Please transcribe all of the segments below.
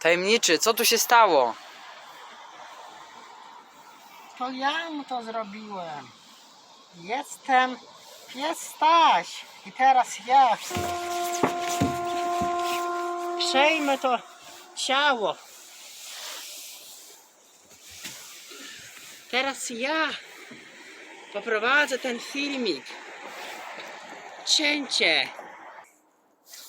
Tajemniczy, co tu się stało? To ja mu to zrobiłem. Jestem pies Staś. I teraz ja przejmę to ciało. Teraz ja poprowadzę ten filmik. Cięcie.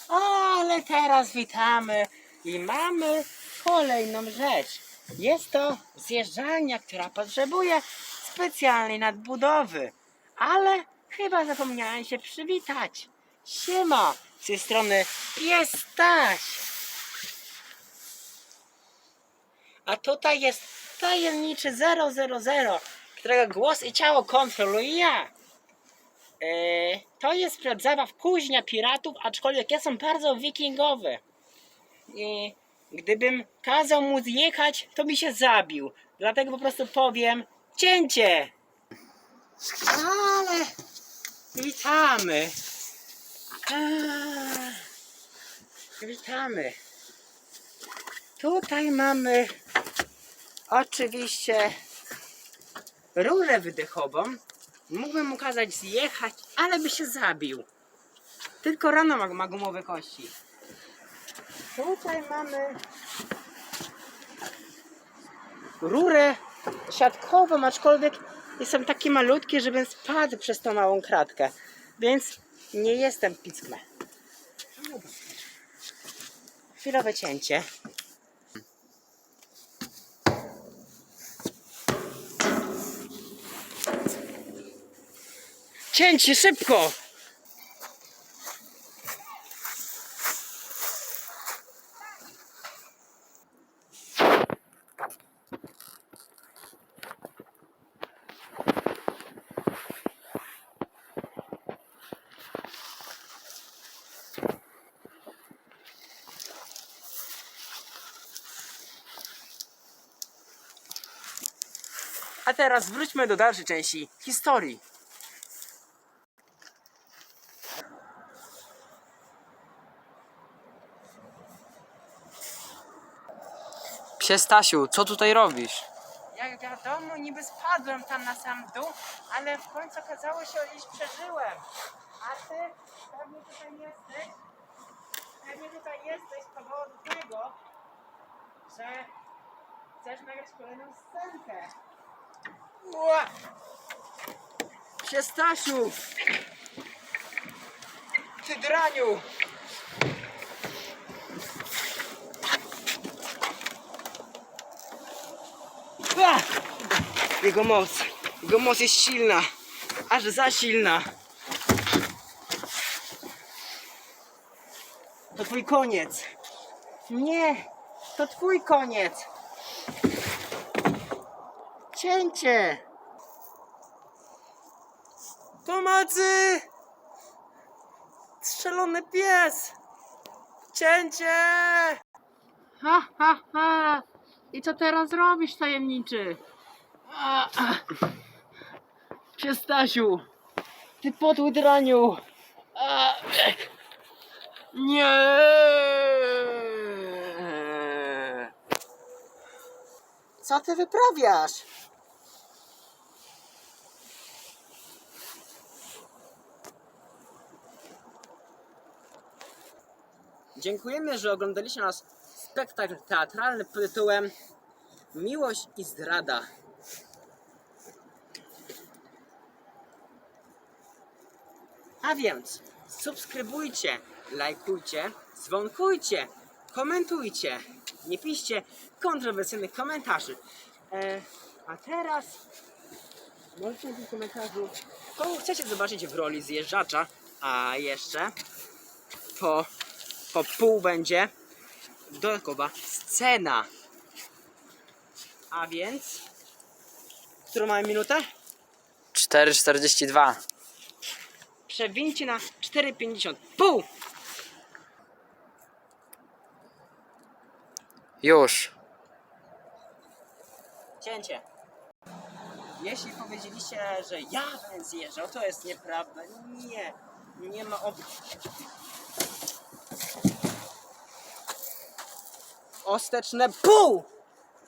Ale teraz witamy i mamy kolejną rzecz. Jest to zjeżdżalnia, która potrzebuje specjalnej nadbudowy. Ale chyba zapomniałem się przywitać. Siema, z tej strony jest Staś. A tutaj jest tajemniczy 000, którego głos i ciało kontroluję ja. Eee, to jest plac zabaw kuźnia piratów, aczkolwiek są bardzo wikingowe. I gdybym kazał mu zjechać, to by się zabił. Dlatego po prostu powiem cięcie. Ale witamy. Eee, witamy. Tutaj mamy oczywiście rurę wydechową. Mógłbym mu kazać zjechać, ale by się zabił. Tylko rano ma, ma gumowe kości. Tutaj mamy rurę siatkową, aczkolwiek jestem taki malutki, żebym spadł przez tą małą kratkę. Więc nie jestem pickme. Chwilowe cięcie. Cięcie szybko! A teraz wróćmy do dalszej części historii. Psie Stasiu, co tutaj robisz? Jak wiadomo, niby spadłem tam na sam dół, ale w końcu okazało się, iż przeżyłem. A ty pewnie tutaj jesteś, pewnie tutaj jesteś z powodu tego, że chcesz nagrać kolejną scenkę. Psie Stasiu! Ty draniu! Ah! Jego moc. Jego moc jest silna. Aż za silna. To twój koniec. Nie, to twój koniec. Cięcie. Pomocy! Strzelony pies! Cięcie! Ha, ha, ha! I co teraz robisz, tajemniczy? A, a. Psie Stasiu! Ty podły draniu! A, nie! Co ty wyprawiasz? Dziękujemy, że oglądaliście nasz spektakl teatralny pod tytułem Miłość i zdrada. A więc subskrybujcie, lajkujcie, dzwonkujcie, komentujcie. Nie piszcie kontrowersyjnych komentarzy. E, a teraz możecie w komentarzu, kogo chcecie zobaczyć w roli zjeżdżacza. A jeszcze po, po pół będzie dodatkowa scena. A więc. Którą mamy minutę? 4,42. Przewincie na 4,50. Pół! Już. Cięcie. Jeśli powiedzieliście, że ja będę zjeżdżał, to jest nieprawda. Nie. Nie ma opcji. Osteczne pół!